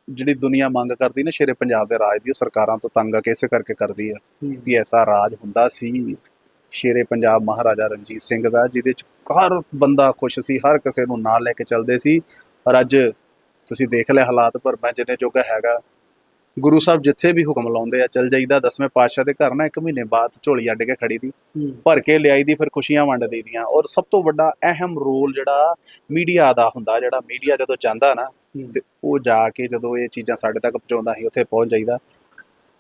ਜਿਹੜੀ ਦੁਨੀਆ ਮੰਗ ਕਰਦੀ ਨਾ ਸ਼ੇਰੇ ਪੰਜਾਬ ਦੇ ਰਾਜ ਦੀ ਉਹ ਸਰਕਾਰਾਂ ਤੋਂ ਤੰਗ ਆ ਕੇ ਇਸੇ ਕਰਕੇ ਕਰਦੀ ਆ ਵੀ ਐਸਾ ਰਾਜ ਹੁੰਦਾ ਸੀ। ਸ਼ੇਰੇ ਪੰਜਾਬ ਮਹਾਰਾਜਾ ਰਣਜੀਤ ਸਿੰਘ ਦਾ ਜਿਹਦੇ ਚ ਹਰ ਬੰਦਾ ਖੁਸ਼ ਸੀ ਹਰ ਕਿਸੇ ਨੂੰ ਨਾਲ ਲੈ ਕੇ ਚੱਲਦੇ ਸੀ। ਪਰ ਅੱਜ ਤੁਸੀਂ ਦੇਖ ਲਿਆ ਹਾਲਾਤ ਪਰ ਮੈਂ ਜਿੰਨੇ ਜੋਗਾ ਹੈਗਾ ਗੁਰੂ ਸਾਹਿਬ ਜਿੱਥੇ ਵੀ ਹੁਕਮ ਲਾਉਂਦੇ ਆ ਚੱਲ ਜਾਈਦਾ ਦਸਵੇਂ ਪਾਤਸ਼ਾਹ ਦੇ ਘਰ ਨਾ ਇੱਕ ਮਹੀਨੇ ਬਾਅਦ ਝੋਲੀ ਅੱਡ ਕੇ ਖੜੀ ਦੀ ਭਰ ਕੇ ਲਿਆਈ ਦੀ ਫਿਰ ਖੁਸ਼ੀਆਂ ਵੰਡ ਦੀਆਂ। ਔਰ ਸਭ ਤੋਂ ਵੱਡਾ ਅਹਿਮ ਰੋਲ ਜਿਹੜਾ ਮੀਡੀਆ ਦਾ ਹੁੰਦਾ ਜਿਹੜਾ ਮੀਡੀਆ ਜਦੋਂ ਜਾਂਦਾ ਨਾ ਤੇ ਉਹ ਜਾ ਕੇ ਜਦੋਂ ਇਹ ਚੀਜ਼ਾਂ ਸਾਡੇ ਤੱਕ ਪਹੁੰਚਾਉਂਦਾ ਸੀ ਉੱਥੇ ਪਹੁੰਚ ਜਾਈਦਾ।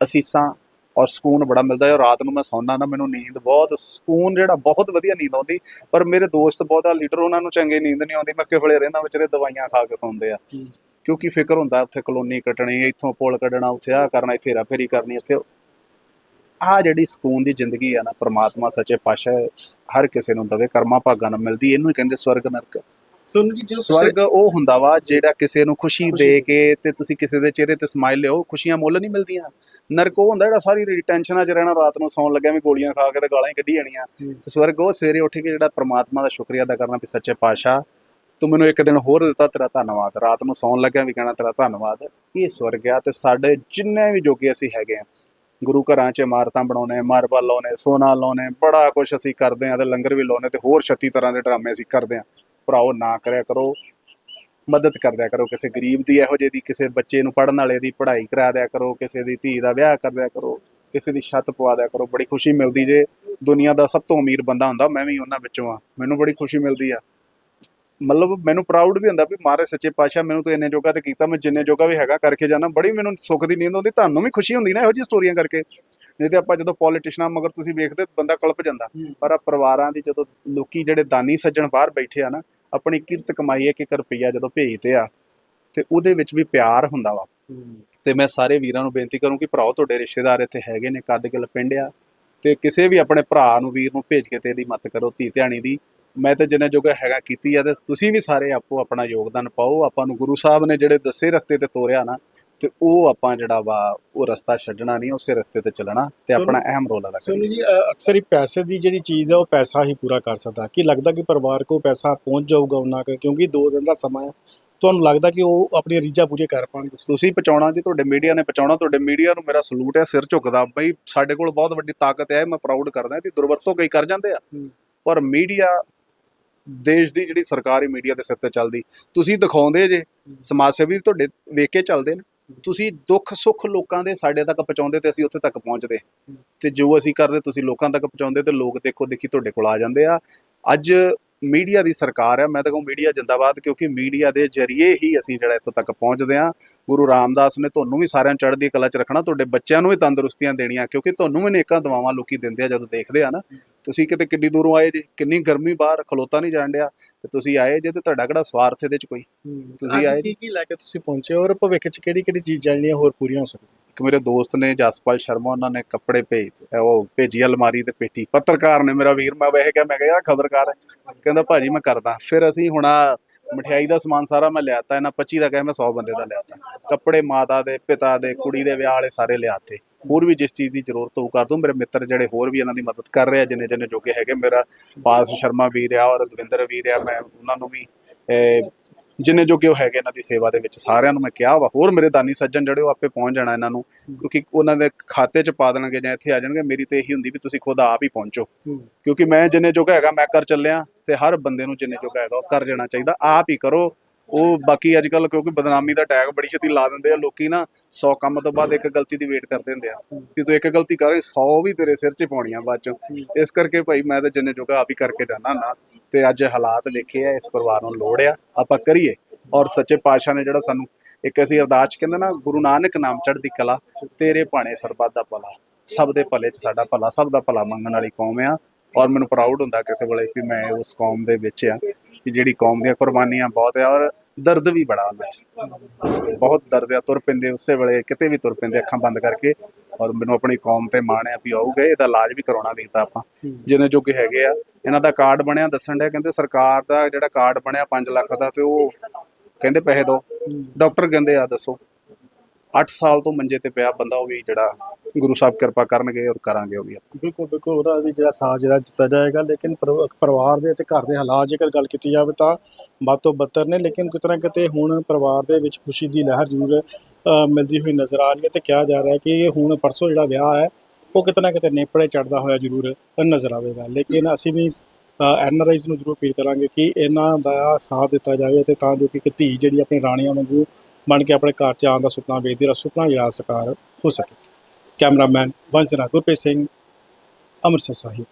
ਅਸੀਸਾਂ ਔਰ ਸਕੂਨ ਬੜਾ ਮਿਲਦਾ ਹੈ। ਰਾਤ ਨੂੰ ਮੈਂ ਸੌਂਦਾ ਨਾ ਮੈਨੂੰ ਨੀਂਦ ਬਹੁਤ ਸਕੂਨ ਜਿਹੜਾ ਬਹੁਤ ਵਧੀਆ ਨੀਂਦ ਆਉਂਦੀ ਪਰ ਮੇਰੇ ਦੋਸਤ ਬਹੁਤਾ ਲੀਡਰ ਉਹਨਾਂ ਨੂੰ ਚੰਗੀ ਨੀਂਦ ਨਹੀਂ ਆਉਂਦੀ। ਮੈਂ ਕਿਫਲੇ ਰਹਿੰਦਾ ਵਿਚਾਰੇ ਦਵਾਈਆਂ ਖਾ ਕੇ ਸੌਂਦੇ ਆ। ਕਿਉਂਕਿ ਫਿਕਰ ਹੁੰਦਾ ਉੱਥੇ ਕਲੋਨੀ ਕੱਟਣੀ ਇੱਥੋਂ ਪੁਲ ਕੱਢਣਾ ਉੱਥੇ ਆ ਕਰਨਾ ਇੱਥੇ ਰਾਫੇਰੀ ਕਰਨੀ ਇੱਥੇ ਆ ਜਿਹੜੀ ਸਕੂਨ ਦੀ ਜ਼ਿੰਦਗੀ ਆ ਨਾ ਪ੍ਰਮਾਤਮਾ ਸੱਚੇ ਪਾਤਸ਼ਾਹ ਹਰ ਕਿਸੇ ਨੂੰ ਦਵੇ ਕਰਮਾਂ ਭਾਗਾਂ ਨਾਲ ਮਿਲਦੀ ਇਹਨੂੰ ਹੀ ਕਹਿੰਦੇ ਸਵਰਗ ਨਰਕ। ਸੋਨੂ ਜੀ ਜਦੋਂ ਸਵਰਗ ਉਹ ਹੁੰਦਾ ਵਾ ਜਿਹੜਾ ਕਿਸੇ ਨੂੰ ਖੁਸ਼ੀ ਦੇ ਕੇ ਤੇ ਤੁਸੀਂ ਕਿਸੇ ਦੇ ਚਿਹਰੇ ਤੇ ਸਮਾਈਲ ਲਿਓ ਖੁਸ਼ੀਆਂ ਮੁੱਲ ਨਹੀਂ ਮਿਲਦੀਆਂ। ਨਰਕ ਉਹ ਹੁੰਦਾ ਜਿਹੜਾ ਸਾਰੀ ਟੈਨਸ਼ਨਾਂ 'ਚ ਰਹਿਣਾ ਰਾਤ ਨੂੰ ਸੌਣ ਲੱਗਿਆ ਵੀ ਗੋਲੀਆਂ ਖਾ ਕੇ ਤੇ ਗਾਲਾਂ ਹੀ ਕੱਢੀ ਜਾਣੀਆਂ। ਤੇ ਸਵਰਗ ਉਹ ਸਵੇਰੇ ਉੱਠ ਕੇ ਜਿਹੜਾ ਪ੍ਰਮਾਤਮਾ ਦਾ ਸ਼ੁਕਰੀਆ ਅਦਾ ਕਰਨਾ ਵੀ ਸੱਚੇ ਪਾਤਸ਼ਾਹ ਤੂੰ ਮੈਨੂੰ ਇੱਕ ਦਿਨ ਹੋਰ ਦਿੱਤਾ ਤੇਰਾ ਧੰਨਵਾਦ। ਰਾਤ ਨੂੰ ਸੌਣ ਲੱਗਿਆ ਵੀ ਕਹਿਣਾ ਤੇਰਾ ਧੰਨਵਾਦ। ਇਹ ਸਵਰਗ ਆ ਤੇ ਸਾਡੇ ਜਿੰਨੇ ਵੀ ਜੋਗੇ ਅਸੀਂ ਹੈਗੇ ਆ, ਗੁਰੂ ਘਰਾਂ 'ਚ ਇਮਾਰਤਾਂ ਬਣਾਉਣੇ, ਮਾਰਬਲ ਲਾਉਣੇ, ਸੋਨਾ ਲਾਉਣੇ, ਬੜਾ ਕੁਝ ਅਸੀਂ ਕਰਦੇ ਆ ਤੇ ਲੰਗਰ ਵੀ ਲਾਉਣੇ ਤੇ ਹੋਰ 36 ਤਰ੍ਹਾਂ ਦੇ ਡਰਾਮੇ ਅਸੀਂ ਕਰਦੇ ਆ। ਭਰਾਓ, ਨਾ ਕਰਿਆ ਕਰੋ, ਮਦਦ ਕਰਦਿਆ ਕਰੋ, ਕਿਸੇ ਗਰੀਬ ਦੀ ਇਹੋ ਜਿਹੀ ਦੀ, ਕਿਸੇ ਬੱਚੇ ਨੂੰ ਪੜਨ ਵਾਲੇ ਦੀ ਪੜ੍ਹਾਈ ਕਰਾ ਦਿਆ ਕਰੋ, ਕਿਸੇ ਦੀ ਧੀ ਦਾ ਵਿਆਹ ਕਰਦਿਆ ਕਰੋ, ਕਿਸੇ ਦੀ ਛੱਤ ਪਵਾ ਦਿਆ ਕਰੋ। ਬੜੀ ਖੁਸ਼ੀ ਮਿਲਦੀ ਜੇ ਦੁਨੀਆ ਦਾ ਸਭ ਤੋਂ ਅਮੀਰ ਬੰਦਾ ਹੁੰਦਾ, ਮੈਂ ਵੀ ਉਹਨਾਂ ਵਿੱਚੋਂ ਆ। ਮੈਨੂੰ ਬੜੀ ਖੁਸ਼ੀ ਮਿਲਦੀ ਆ। ਮਤਲਬ ਮੈਨੂੰ ਪ੍ਰਾਊਡ ਵੀ ਹੁੰਦਾ ਵੀ ਮਾਰੇ ਸੱਚੇ ਪਾਤਸ਼ਾਹ ਮੈਨੂੰ ਤਾਂ ਇੰਨੇ ਜੋਗਾ ਤੇ ਕੀਤਾ ਮੈਂ ਜਿੰਨੇ ਜੋਗਾ ਵੀ ਹੈਗਾ ਕਰਕੇ ਜਾਣਾ ਬੜੀ ਮੈਨੂੰ ਸੁੱਖ ਦੀ ਨੀਂਦ ਆਉਂਦੀ ਤੁਹਾਨੂੰ ਵੀ ਖੁਸ਼ੀ ਹੁੰਦੀ ਨਾ ਇਹੋ ਜਿਹੀ ਸਟੋਰੀਆਂ ਕਰਕੇ। ਨਹੀਂ ਤੇ ਆਪਾਂ ਜਦੋਂ ਪੋਲੀਟੀਸ਼ਨਾਂ ਮਗਰ ਤੁਸੀਂ ਵੇਖਦੇ ਬੰਦਾ ਕਲਪ ਜਾਂਦਾ। ਪਰ ਆ ਪਰਿਵਾਰਾਂ ਦੀ ਜਦੋਂ ਲੋਕੀ ਜਿਹੜੇ ਦਾਨੀ ਸੱਜਣ ਬਾਹਰ ਬੈਠੇ ਆ ਨਾ ਆਪਣੀ ਕਿਰਤ ਕਮਾਈ ਇੱਕ ਇੱਕ ਰੁਪਈਆ ਜਦੋਂ ਭੇਜਦੇ ਆ ਤੇ ਉਹਦੇ ਵਿੱਚ ਵੀ ਪਿਆਰ ਹੁੰਦਾ ਵਾ। ਤੇ ਮੈਂ ਸਾਰੇ ਵੀਰਾਂ ਨੂੰ ਬੇਨਤੀ ਕਰੂੰ ਕਿ ਭਰਾਓ ਤੁਹਾਡੇ ਰਿਸ਼ਤੇਦਾਰ ਇੱਥੇ ਹੈਗੇ ਨੇ ਕੱਦ ਗਿਲ ਪਿੰਡ ਆ ਤੇ ਕਿਸੇ ਵੀ ਆਪਣੇ ਭਰਾ ਨੂੰ ਵੀਰ ਨੂੰ ਭੇਜ ਕੇ ਤੇ ਇਹਦੀ ਮਦਦ ਕਰੋ ਧੀ ਧਿਆਣੀ ਦੀ। ਮੈਂ ਤਾਂ ਜਿੰਨਾ ਜੋਗਾ ਹੈਗਾ ਕੀਤੀ ਆ ਤੇ ਤੁਸੀਂ ਵੀ ਸਾਰੇ ਆਪੋ ਆਪਣਾ ਯੋਗਦਾਨ ਪਾਓ। ਆਪਾਂ ਨੂੰ ਗੁਰੂ ਸਾਹਿਬ ਨੇ ਜਿਹੜੇ ਦੱਸੇ ਰਸਤੇ ਤੇ ਤੋਰਿਆ ਨਾ ਤੇ ਉਹ ਆਪਾਂ ਜਿਹੜਾ ਵਾ ਉਹ ਰਸਤਾ ਛੱਡਣਾ ਨਹੀਂ ਉਸੇ ਰਸਤੇ ਤੇ ਚੱਲਣਾ ਤੇ ਆਪਣਾ ਅਹਿਮ ਰੋਲ ਅਦਾ ਕਰਨਾ ਜੀ ਅਕਸਰ ਹੀ ਪੈਸੇ ਦੀ ਜਿਹੜੀ ਚੀਜ਼ ਹੈ ਉਹ ਪੈਸਾ ਹੀ ਪੂਰਾ ਕਰ ਸਕਦਾ। ਕੀ ਲੱਗਦਾ ਕਿ ਪਰਿਵਾਰ ਕੋ ਪੈਸਾ ਪਹੁੰਚ ਜਾਊਗਾ ਉਹਨਾਂ ਕੁ ਕਿਉਂਕਿ 2 ਦਿਨ ਦਾ ਸਮਾਂ ਹੈ ਤੁਹਾਨੂੰ ਲੱਗਦਾ ਕਿ ਉਹ ਆਪਣੀ ਰੀਝਾਂ ਪੂਰੀਆਂ ਕਰ ਪਾਣਗੇ? ਤੁਸੀਂ ਪਹੁੰਚਾਉਣਾ ਜੀ ਤੁਹਾਡੇ ਮੀਡੀਆ ਨੇ ਪਹੁੰਚਾਉਣਾ। ਤੁਹਾਡੇ ਮੀਡੀਆ ਨੂੰ ਮੇਰਾ ਸਲੂਟ ਹੈ ਸਿਰ ਝੁਕਦਾ। ਬਈ ਸਾਡੇ ਕੋਲ ਬਹੁਤ ਵੱਡੀ ਤਾਕਤ ਹੈ ਮੈਂ ਪ੍ਰਾਊਡ ਕਰਦਾ। ਤੇ ਦੁਰਵਰਤੋਂ ਕਈ ਕਰ ਜਾਂਦੇ ਆ। ਪਰ ਮੀਡੀਆ ਦੇਸ਼ ਦੀ ਜਿਹੜੀ ਸਰਕਾਰ ਸਰਕਾਰੀ ਮੀਡੀਆ ਦੇ ਸਿਰ ਤੇ ਚੱਲਦੀ, ਤੁਸੀਂ ਦਿਖਾਉਂਦੇ ਜੇ, ਸਮਾਜ ਸੇਵੀ ਵੀ ਤੁਹਾਡੇ ਵੇਖ ਕੇ ਚੱਲਦੇ ਨੇ। ਤੁਸੀਂ ਦੁੱਖ ਸੁੱਖ ਲੋਕਾਂ ਦੇ ਸਾਡੇ ਤੱਕ ਪਹੁੰਚਾਉਂਦੇ ਤੇ ਅਸੀਂ ਉੱਥੇ ਤੱਕ ਪਹੁੰਚਦੇ। ਤੇ ਜੋ ਅਸੀਂ ਕਰਦੇ, ਤੁਸੀਂ ਲੋਕਾਂ ਤੱਕ ਪਹੁੰਚਾਉਂਦੇ ਤੇ ਲੋਕ ਦੇਖੋ ਦੇਖੀ ਤੁਹਾਡੇ ਕੋਲ ਆ ਜਾਂਦੇ ਆ। ਅੱਜ ਮੀਡੀਆ ਦੀ ਸਰਕਾਰ ਆ ਮੈਂ ਤਾਂ ਕਹੂੰ ਮੀਡੀਆ ਜਿੰਦਾਬਾਦ ਕਿਉਂਕਿ ਮੀਡੀਆ ਦੇ ਜ਼ਰੀਏ ਹੀ ਅਸੀਂ ਜਿਹੜਾ ਇੱਥੋਂ ਤੱਕ ਪਹੁੰਚਦੇ ਆ ਗੁਰੂ ਰਾਮਦਾਸ ਨੇ ਤੁਹਾਨੂੰ ਵੀ ਸਾਰਿਆਂ ਚੜ੍ਹਦੀ ਕਲਾ 'ਚ ਰੱਖਣਾ ਤੁਹਾਡੇ ਬੱਚਿਆਂ ਨੂੰ ਵੀ ਤੰਦਰੁਸਤੀਆਂ ਦੇਣੀਆਂ ਕਿਉਂਕਿ ਤੁਹਾਨੂੰ ਵੀ ਨੇਕਾਂ ਦਵਾਵਾਂ ਲੋਕੀ ਦਿੰਦੇ ਆ ਜਦੋਂ ਦੇਖਦੇ ਆ ਨਾ। ਤੁਸੀਂ ਕਿਤੇ ਕਿੱਡੀ ਦੂਰੋਂ ਆਏ ਜੀ ਕਿੰਨੀ ਗਰਮੀ ਬਾਹਰ ਖਲੋਤਾ ਨਹੀਂ ਜਾਣ ਡਿਆ ਤੇ ਤੁਸੀਂ ਆਏ ਜੇ ਤੇ ਤੁਹਾਡਾ ਕਿਹੜਾ ਸਵਾਰਥ ਇਹਦੇ 'ਚ ਕੋਈ? ਤੁਸੀਂ ਆਏ ਕੀ ਕੀ ਲੈ ਕੇ ਤੁਸੀਂ ਪਹੁੰਚੇ ਔਰ ਭਵਿੱਖ 'ਚ ਕਿਹੜੀ ਕਿਹੜੀ ਚੀਜ਼ਾਂ ਜਿਹੜੀਆਂ ਹੋਰ ਪੂਰੀਆਂ ਹੋ ਸਕਦੀਆਂ? ਇੱਕ ਮੇਰੇ ਦੋਸਤ ਨੇ ਜਸਪਾਲ ਸ਼ਰਮਾ, ਉਹਨਾਂ ਨੇ ਕੱਪੜੇ ਭੇਜ ਉਹ ਭੇਜੀ ਅਲਮਾਰੀ ਤੇ ਪੇਟੀ। ਪੱਤਰਕਾਰ ਨੇ ਮੇਰਾ ਵੀਰ, ਮੈਂ ਵੈਸੇ ਕਿਹਾ ਮੈਂ ਕਿਹਾ, ਯਾਰ, ਖਬਰਕਾਰ ਹੈ। ਕਹਿੰਦਾ, ਭਾਜੀ, ਮੈਂ ਕਰਦਾ। ਫਿਰ ਅਸੀਂ ਹੁਣ ਮਠਿਆਈ ਦਾ ਸਮਾਨ ਸਾਰਾ ਮੈਂ ਲਿਆਤਾ, ਇਹਨਾਂ 25 ਦਾ ਕਹੇ, ਮੈਂ 100 ਬੰਦੇ ਦਾ ਲਿਆਤਾ। ਕੱਪੜੇ ਮਾਤਾ ਦੇ, ਪਿਤਾ ਦੇ, ਕੁੜੀ ਦੇ, ਵਿਆਹ ਵਾਲੇ ਸਾਰੇ ਲਿਆਤੇ। ਹੋਰ ਵੀ ਜਿਸ ਚੀਜ਼ ਦੀ ਜ਼ਰੂਰਤ ਹੋਊ, ਕਰ ਦੂੰ। ਮੇਰੇ ਮਿੱਤਰ ਜਿਹੜੇ ਹੋਰ ਵੀ ਇਹਨਾਂ ਦੀ ਮਦਦ ਕਰ ਰਹੇ ਆ ਜਿੰਨੇ ਜਿੰਨੇ ਜੋਗੇ ਹੈਗੇ, ਮੇਰਾ ਪਾਸ ਸ਼ਰਮਾ ਵੀਰ ਆ ਔਰ ਦਵਿੰਦਰ ਵੀਰ ਆ, ਮੈਂ ਉਹਨਾਂ ਨੂੰ ਵੀ ਜਿੰਨੇ ਜੋਗੇ ਉਹ ਹੈਗੇ ਇਹਨਾਂ ਦੀ ਸੇਵਾ ਦੇ ਵਿੱਚ ਸਾਰਿਆਂ ਨੂੰ ਮੈਂ ਕਿਹਾ ਵਾ ਹੋਰ ਮੇਰੇ ਦਾਨੀ ਸੱਜਣ ਜਿਹੜੇ ਉਹ ਆਪੇ ਪਹੁੰਚ ਜਾਣਾ ਇਹਨਾਂ ਨੂੰ ਕਿਉਂਕਿ ਉਹਨਾਂ ਦੇ ਖਾਤੇ 'ਚ ਪਾ ਦੇਣਗੇ ਜਾਂ ਇੱਥੇ ਆ ਜਾਣਗੇ ਮੇਰੀ ਤੇ ਇਹੀ ਹੁੰਦੀ ਵੀ ਤੁਸੀਂ ਖੁਦ ਆਪ ਹੀ ਪਹੁੰਚੋ। ਕਿਉਂਕਿ ਮੈਂ ਜਿੰਨੇ ਜੋਗਾ ਹੈਗਾ ਮੈਂ ਕਰ ਚੱਲਿਆ ਤੇ ਹਰ ਬੰਦੇ ਨੂੰ ਜਿੰਨੇ ਜੋਗਾ ਹੈਗਾ ਉਹ ਕਰ ਜਾਣਾ ਚਾਹੀਦਾ ਆਪ ਹੀ ਕਰੋ। ਉਹ ਬਾਕੀ ਅੱਜ ਕੱਲ ਕਿਉਂਕਿ ਬਦਨਾਮੀ ਦਾ ਟੈਗ ਬੜੀ ਛੇਤੀ ਲਾ ਦਿੰਦੇ ਆ, ਲੋਕੀ ਨਾ 100 ਕੰਮ ਤੋਂ ਬਾਅਦ ਇੱਕ ਗਲਤੀ ਦੀ ਵੇਟ ਕਰਦੇ ਹੁੰਦੇ ਆ। ਕਿ ਤੂੰ ਇੱਕ ਗਲਤੀ ਕਰੇ 100 ਵੀ ਤੇਰੇ ਸਿਰ 'ਚ ਪਾਉਣੀਆਂ ਬਾਅਦ ਚ। ਇਸ ਕਰਕੇ ਭਾਈ ਮੈਂ ਤਾਂ ਜਿੰਨੇ ਜੋਗਾ ਆਪ ਹੀ ਕਰਕੇ ਜਾਣਾ ਨਾ ਤੇ ਅੱਜ ਹਾਲਾਤ ਲਿਖੇ ਆ, ਇਸ ਪਰਿਵਾਰ ਨੂੰ ਲੋੜ ਆ, ਆਪਾਂ ਕਰੀਏ। ਔਰ ਸੱਚੇ ਪਾਤਸ਼ਾਹ ਨੇ ਜਿਹੜਾ ਸਾਨੂੰ ਇੱਕ ਅਸੀਂ ਅਰਦਾਸ 'ਚ ਕਹਿੰਦੇ ਨਾ, ਗੁਰੂ ਨਾਨਕ ਨਾਮ ਚੜ੍ਹਦੀ ਕਲਾ, ਤੇਰੇ ਭਾਣੇ ਸਰਬੱਤ ਦਾ ਭਲਾ, ਸਭ ਦੇ ਭਲੇ 'ਚ ਸਾਡਾ ਭਲਾ, ਸਭ ਦਾ ਭਲਾ ਮੰਗਣ ਵਾਲੀ ਕੌਮ ਆ। ਔਰ ਮੈਨੂੰ ਪ੍ਰਾਊਡ ਹੁੰਦਾ ਕਿਸੇ ਵੇਲੇ ਕਿ ਮੈਂ ਉਸ ਕੌਮ ਦੇ ਵਿੱਚ ਆ ਕਿ ਜਿਹੜੀ ਕੌਮ ਦੀਆਂ ਕੁਰਬਾਨੀਆਂ ਬਹੁਤ ਆ, ਔਰ ਦਰਦ ਵੀ ਬੜਾ ਉਹਨਾਂ 'ਚ। ਬਹੁਤ ਦਰਦ ਆ, ਤੁਰ ਪੈਂਦੇ ਉਸੇ ਵੇਲੇ, ਕਿਤੇ ਵੀ ਤੁਰ ਪੈਂਦੇ, ਅੱਖਾਂ ਬੰਦ ਕਰਕੇ। ਔਰ ਮੈਨੂੰ ਆਪਣੀ ਕੌਮ ਤੇ ਮਾਣ ਆ ਵੀ ਆਉਗੇ ਇਹਦਾ ਇਲਾਜ ਵੀ ਕਰਾਉਣਾ ਵੀ ਤਾਂ ਆਪਾਂ। ਜਿੰਨੇ ਜੋਗੇ ਹੈਗੇ ਆ। ਇਹਨਾਂ ਦਾ ਕਾਰਡ ਬਣਿਆ, ਦੱਸਣ ਡਿਆ, ਕਹਿੰਦੇ ਸਰਕਾਰ ਦਾ ਜਿਹੜਾ ਕਾਰਡ ਬਣਿਆ 5 ਲੱਖ ਦਾ ਤੇ ਉਹ ਕਹਿੰਦੇ ਪੈਸੇ ਦੋ। ਡਾਕਟਰ ਕਹਿੰਦੇ ਆ, ਦੱਸੋ। 8 ਸਾਲ ਤੋਂ ਮੰਜੇ ਤੇ ਪਿਆ ਬੰਦਾ, ਉਹ ਵੀ ਜਿਹੜਾ ਗੁਰੂ ਸਾਹਿਬ ਕਿਰਪਾ ਕਰਨਗੇ ਔਰ ਕਰਾਂਗੇ ਉਹ ਵੀ ਆਪਾਂ। ਬਿਲਕੁਲ ਬਿਲਕੁਲ, ਉਹਦਾ ਵੀ ਜਿਹੜਾ ਸਾਥ ਜਿਹੜਾ ਦਿੱਤਾ ਜਾਏਗਾ, ਲੇਕਿਨ ਪਰਿ- ਪਰਿਵਾਰ ਦੇ ਤੇ ਘਰ ਦੇ ਹਾਲਾਤ ਜੇਕਰ ਗੱਲ ਕੀਤੀ ਜਾਵੇ ਤਾਂ ਵੱਧ ਤੋਂ ਬੱਤਰ ਨੇ, ਲੇਕਿਨ ਕਿਤੇ ਨਾ ਕਿਤੇ ਹੁਣ ਪਰਿਵਾਰ ਦੇ ਵਿੱਚ ਖੁਸ਼ੀ ਦੀ ਲਹਿਰ ਜ਼ਰੂਰ ਮਿਲਦੀ ਹੋਈ ਨਜ਼ਰ ਆ ਰਹੀ ਹੈ ਤੇ ਕਿਹਾ ਜਾ ਰਿਹਾ ਹੈ ਕਿ ਹੁਣ ਪਰਸੋਂ ਜਿਹੜਾ ਵਿਆਹ ਹੈ, ਉਹ ਕਿਤੇ ਨਾ ਕਿਤੇ ਨੇਪੜੇ ਚੜਦਾ ਹੋਇਆ ਜ਼ਰੂਰ ਨਜ਼ਰ ਆਵੇਗਾ ਲੇਕਿਨ ਅਸੀਂ ਵੀ ਐਨ ਆਰ ਆਈਜ਼ ਨੂੰ ਜ਼ਰੂਰ ਅਪੀਲ ਕਰਾਂਗੇ ਕਿ ਇਹਨਾਂ ਦਾ ਸਾਥ ਦਿੱਤਾ ਜਾਵੇ ਤੇ ਤਾਂ ਜੋ ਕਿ ਇੱਕ ਧੀ ਜਿਹੜੀ ਆਪਣੀ ਰਾਣੀਆਂ ਵਾਂਗੂ ਬਣ ਕੇ ਆਪਣੇ ਘਰ ਚ ਆਉਣ ਦਾ ਸੁਪਨਾ ਵੇਖਦੀ ਹੈ ਸੁਪਨਾ ਜਿਹੜਾ ਸਾਕਾਰ ਹੋ ਸਕੇ। ਕੈਮਰਾਮੈਨ ਵੰਸ਼ਨਾ ਗੁਰਪ੍ਰੀਤ ਸਿੰਘ, ਅੰਮ੍ਰਿਤਸਰ ਸਾਹਿਬ।